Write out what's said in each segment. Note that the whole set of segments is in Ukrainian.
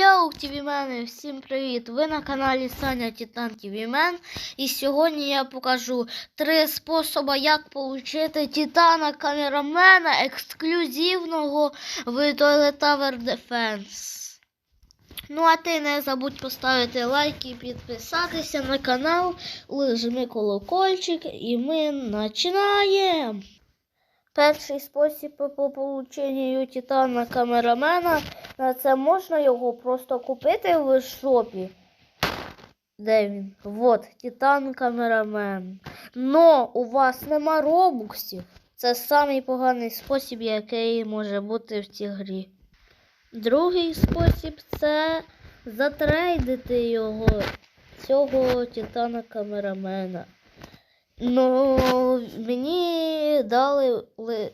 Йоу, тівімен, всім привіт! Ви на каналі Саня Титан Тівімен. І сьогодні я покажу три способи, як отримати Титана камерамена ексклюзивного в Toilet Tower Defense. Ну, а ти не забудь поставити лайк і підписатися на канал, жми колокольчик, і ми починаємо. Перший спосіб по полученню титана камерамена. Це можна його просто купити в шопі. Де він? Вот, титан камерамен. Но у вас нема робуксів. Це самий поганий спосіб, який може бути в цій грі. Другий спосіб це затрейдити його, цього титана камерамена. Ну, мені дали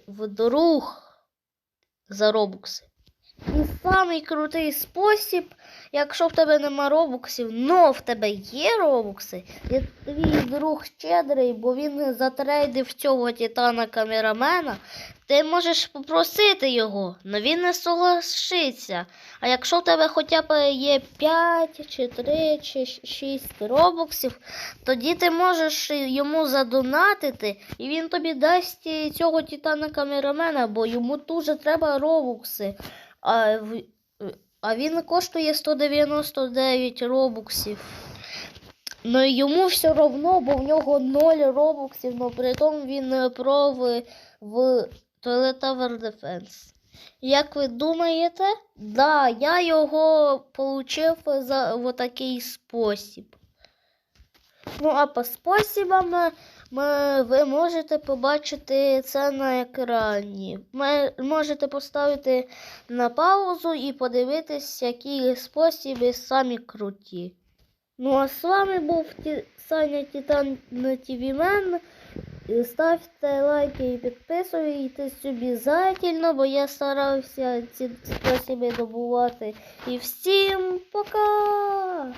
в друг за робукси. І самий крутий спосіб, якщо в тебе нема робуксів, но в тебе є робукси, і твій друг щедрий, бо він затрейдив цього титана камерамена, ти можеш попросити його, але він не согласиться. А якщо в тебе хоча б є 5 чи 3 чи 6 робоксів, тоді ти можеш йому задонатити, і він тобі дасть цього титана камерамена, бо йому дуже треба робокси. А, а він коштує 199 робоксів. Ну йому все одно, бо в нього 0 робоксів, але при тому він е, про в, в Toilet Tower Defense. Як ви думаєте? Да, я його получив за такий спосіб. Ну, а по спосібам ми, ви можете побачити це на екрані. Ви можете поставити на паузу і подивитись, які способи самі круті. Ну, а з вами був Ті- Саня Титан на Мен. Ставте лайки і підписуйтесь обов'язково, бо я старався ці способи добувати. І всім пока!